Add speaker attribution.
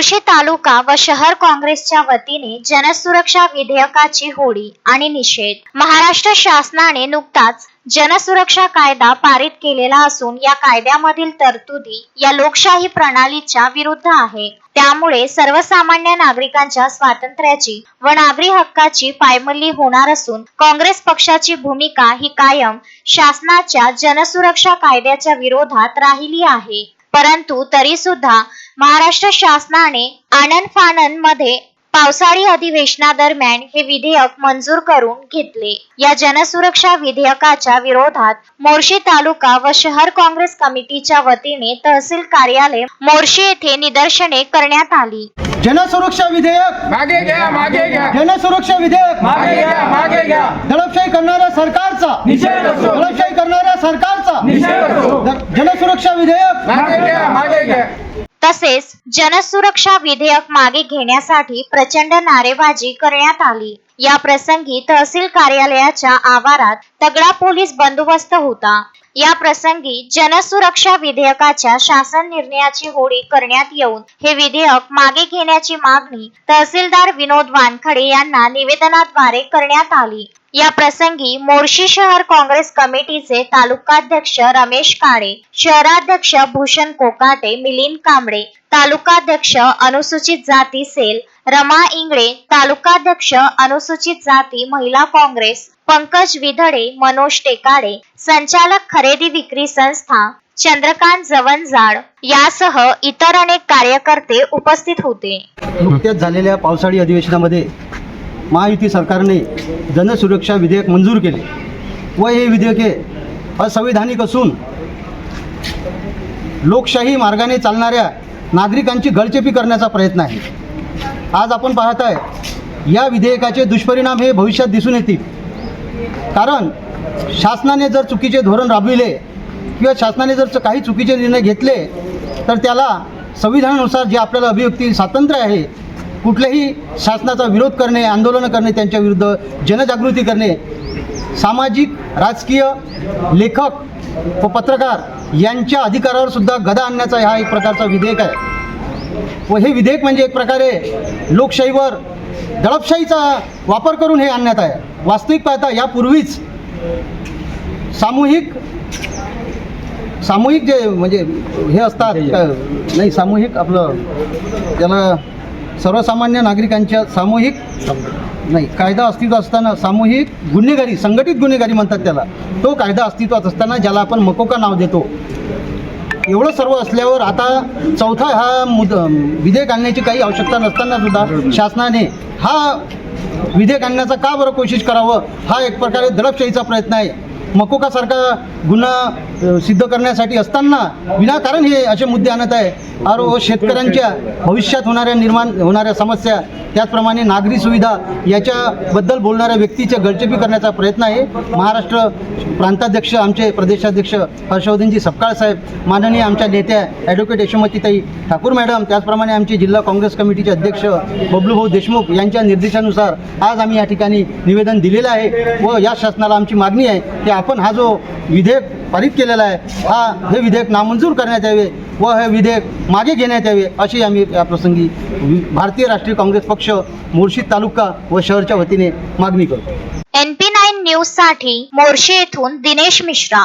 Speaker 1: मोर्शी तालुका व शहर काँग्रेसच्या वतीने जनसुरक्षा विधेयकाची होळी आणि निषेध. महाराष्ट्र शासनाने नुकताच जनसुरक्षा कायदा पारित केलेला असून या कायद्यामधील तरतुदी या लोकशाही प्रणालीच्या विरुद्ध आहे. त्यामुळे सर्वसामान्य नागरिकांच्या स्वातंत्र्याची व नागरी हक्काची पायमल्ली होणार असून काँग्रेस पक्षाची भूमिका ही कायम शासनाच्या जनसुरक्षा कायद्याच्या विरोधात राहिली आहे. परंतु तरी सुद्धा महाराष्ट्र शासनाने आनंद फाननमध्ये पावसाळी अधिवेशनादरम्यान हे विधेयक मंजूर करून घेतले. या जनसुरक्षा विधेयकाच्या विरोधात मोर्शी तालुका व शहर काँग्रेस कमिटीच्या वतीने तहसील कार्यालय मोर्शी येथे निदर्शने करण्यात आली.
Speaker 2: जनसुरक्षा विधेयक.
Speaker 3: मागे घ्या मागे घ्या.
Speaker 2: जनसुरक्षा विधेयक.
Speaker 3: मागे घ्या मागे घ्या.
Speaker 2: दडपशाही करणाऱ्या सरकारचा.
Speaker 3: निषेध असो.
Speaker 2: दडपशाही करणाऱ्या सरकारचा.
Speaker 3: निषेध असो.
Speaker 2: द- जनसुरक्षा विधेयक.
Speaker 3: मागे घ्या मागे घ्या.
Speaker 1: तसेच जनसुरक्षा विधेयक मागे घेण्यासाठी प्रचंड नारेबाजी करण्यात आली. या प्रसंगी तहसील कार्यालयाच्या आवारात तगडा पोलीस बंदोबस्त होता. या प्रसंगी जनसुरक्षा विधेयकाच्या शासन निर्णयाची होळी करण्यात येऊन हे विधेयक मागे घेण्याची मागणी तहसीलदार विनोद वानखडे यांना निवेदनाद्वारे करण्यात आली. या प्रसंगी मोर्शी शहर काँग्रेस कमिटीचे तालुकाध्यक्ष रमेश काळे शहराध्यक्ष भूषण कोकाटे मिलिंद कांबळे तालुकाध्यक्ष अनुसूचित जाती सेल रमा इंगळे तालुकाध्यक्ष अनुसूचित जाती महिला काँग्रेस पंकज विधडे मनोज टेकाडे संचालक खरेदी विक्री संस्था चंद्रकांत जवनजाड यासह इतर अनेक कार्यकर्ते उपस्थित होते.
Speaker 2: नुकत्याच झालेल्या पावसाळी अधिवेशनामध्ये महायुती सरकारने जनसुरक्षा विधेयक मंजूर केले. व हे विधेयके असंविधानिक असंवैधानिक असून लोकशाही मार्गाने चालणाऱ्या नागरिकांची गळचेपी करण्याचा प्रयत्न आहे. आज आपण पाहत आहे या विधेयकाचे दुष्परिणाम हे भविष्यात दिसून येतील. कारण शासनाने जर चुकीचे धोरण राबविले किंवा शासनाने जर काही चुकीचे निर्णय घेतले तर त्याला संविधानानुसार जे आपल्याला अभिव्यक्ती स्वातंत्र्य आहे कुठल्याही शासनाचा विरोध करणे आंदोलनं करणे त्यांच्या विरुद्ध जनजागृती करणे सामाजिक राजकीय लेखक व पत्रकार यांच्या अधिकारावर सुद्धा गदा आणण्याचा हा एक प्रकारचा विधेयक आहे. व हे विधेयक म्हणजे एक प्रकारे लोकशाहीवर दडपशाहीचा वापर करून हे आणण्यात आहे. वास्तविक पाहता यापूर्वीच सामूहिक सामूहिक जे म्हणजे हे असतात नाही सामूहिक आपलं त्याला सर्वसामान्य नागरिकांच्या सामूहिक नाही कायदा अस्तित्वात असताना सामूहिक गुन्हेगारी संघटित गुन्हेगारी म्हणतात त्याला. तो कायदा अस्तित्वात असताना ज्याला आपण मकोका नाव देतो. एवढं सर्व असल्यावर आता चौथा हा मुद विधेयक आणण्याची काही आवश्यकता नसताना सुद्धा शासनाने हा विधेयक आणण्याचा का बरं कोशिश करावं? हा एक प्रकारे दडपशाहीचा प्रयत्न आहे. मकोकासारखा गुन्हा सिद्ध करण्यासाठी असताना विनाकारण हे असे मुद्दे आणत आहे. आरो व शेतकऱ्यांच्या भविष्यात होणाऱ्या निर्माण होणाऱ्या समस्या त्याचप्रमाणे नागरी सुविधा याच्याबद्दल बोलणाऱ्या व्यक्तीच्या गळचेपी करण्याचा प्रयत्न आहे. महाराष्ट्र प्रांताध्यक्ष आमचे प्रदेशाध्यक्ष हर्षवर्धनजी सपकाळ साहेब माननीय आमच्या नेत्या ॲडव्होकेट यशोमतीताई ठाकूर मॅडम त्याचप्रमाणे आमचे जिल्हा काँग्रेस कमिटीचे अध्यक्ष बबलूभाऊ देशमुख यांच्या निर्देशानुसार आज आम्ही या ठिकाणी निवेदन दिलेलं आहे व या शासनाला आमची मागणी आहे की आपण हा जो विधेयक पारित केलेला आहे. हा हे विधेयक नामंजूर करण्यात यावे व हे विधेयक मागे घेण्यात यावे अशी आम्ही या प्रसंगी भारतीय राष्ट्रीय काँग्रेस पक्ष मोर्शी तालुका व शहरच्या वतीने मागणी करतो.
Speaker 1: एन पी नाईन न्यूजसाठी मोर्शी येथून दिनेश मिश्रा.